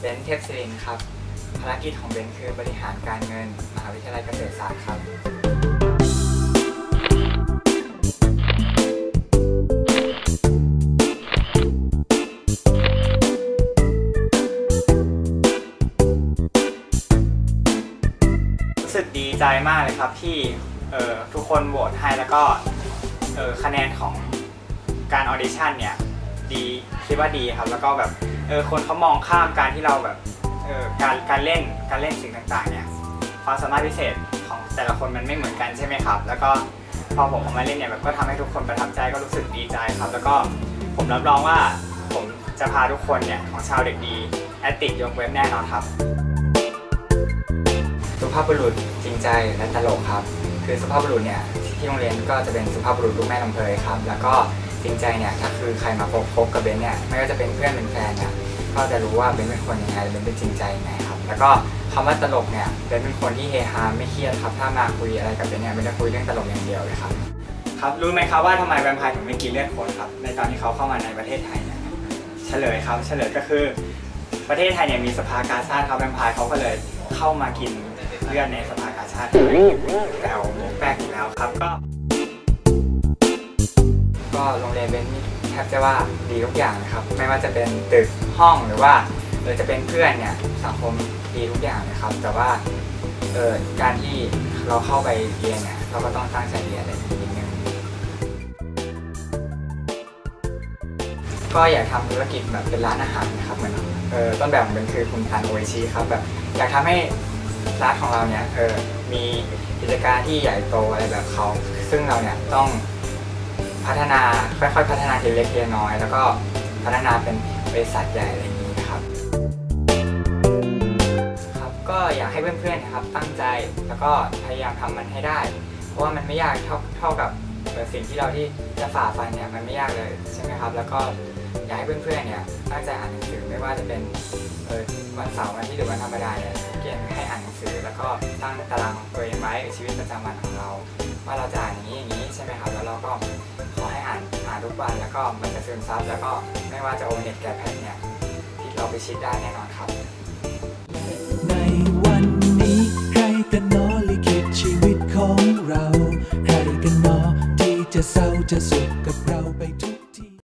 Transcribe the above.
เบนเทพศิรินครับ ภารกิจของเบนคือบริหารการเงิน มหาวิทยาลัยเกษตรศาสตร์ครับ รู้สึกดีใจมากเลยครับที่เออทุกคนโหวตให้แล้วก็เออคะแนนของการออดิชั่นเนี่ย ดีคิดว่าดีครับ แล้วก็แบบเออคนเขามองข้ามการที่เราแบบเออการการเล่นการเล่นสิ่งต่างๆเนี่ยความสามารถพิเศษของแต่ละคนมันไม่เหมือนกันใช่ไหมครับ แล้วก็พอผมออกมาเล่นเนี่ยแบบก็ทำให้ทุกคนประทับใจก็รู้สึกดีใจครับ แล้วก็ผมรับรองว่าผมจะพาทุกคนเนี่ยของชาวเด็กดีแอตติกยกเว็บแน่นอนครับสุภาพบุรุษจริงใจและตลกครับ คือสุภาพบุรุษเนี่ยที่โรงเรียนก็จะเป็นสุภาพบุรุษลูกแม่ลำเพยครับ แล้วก็ จริงใจเนี่ยถ้าคือใครมาพบพบกับเบนเนี่ยไม่ว่าจะเป็นเพื่อนเป็นแฟนเนี่ยก็จะรู้ว่าเบนเป็นคนยังไงเบนเป็นจริงใจยังไงครับ แล้วก็คำว่าตลกเนี่ยเบนเป็นคนที่เฮฮาไม่เครียดครับถ้ามาคุยอะไรกับเบนเนี่ยเบนจะคุยเรื่องตลกอย่างเดียวเลยครับครับรู้ไหมครับว่าทำไมแวมไพร์ถึงไม่กินเลือดคนครับในตอนที่เขาเข้ามาในประเทศไทยเนี่ยเฉลยครับเฉลยก็คือประเทศไทยเนี่ยมีสภากาชาติครับแวมไพร์เขาก็เลยเข้ามากินเลือดในสภากาชาติแปลวแปลกอยู่แล้วครับก็ รงเรียนเบนนี่แทบจะว่าดีทุกอย่างนะครับ ไม่ว่าจะเป็นตึกห้องหรือว่าเออจะเป็นเพื่อนเนี่ยสังคมดีทุกอย่างนะครับ แต่ว่าเออการที่เราเข้าไปเรียนเนี่ยเราก็ต้องตั้งใจเรียนอะไรนิดนึงก็อยากทำธุรกิจแบบเป็นร้านอาหารนะครับเหมือนเออต้นแบบของเป็นคือคุณตันโออิชิครับแบบอยากทำให้ร้านของเราเนี่ยเออมีกิจการที่ใหญ่โตอะไรแบบเขาซึ่งเราเนี่ยต้อง พัฒนาค่อยๆพัฒนาทีเล็กทีน้อย แล้วก็พัฒนาเป็นบริษัทใหญ่อะไรอย่างนี้นะครับครับ ก็อยากให้เพื่อนๆนะครับตั้งใจแล้วก็พยายามทำมันให้ได้ เพราะว่ามันไม่ยากเท่าเท่ากับสิ่งที่เราที่จะฝ่าฟันเนี่ยมันไม่ยากเลยใช่ไหมครับ แล้วก็อยากให้เพื่อนๆเนี่ยตั้งใจอ่านหนังสือไม่ว่าจะเป็นเออวันเสาร์วันอาที่หรือวันธรรมดาเนี่ยเกณฑ์ให้อ่านหนังสือ แล้วก็ตั้งตารางของตัวเองไว้ชีวิตประจำวันของเรา ว่าเราจะอ่านอย่างนี้อย่างนี้ใช่ไหมครับ แล้วเราก็ ทุกวันแล้วก็มันจะซึมซับแล้วก็ไม่ว่าจะโอเน็ตแกแพนเนี่ยที่เราไปชิดได้แน่นอนครับ ในวันนี้ใครกันหนอลิขิตชีวิตของเรา ใครกันหนอที่จะเศร้าจะสุขกับเรา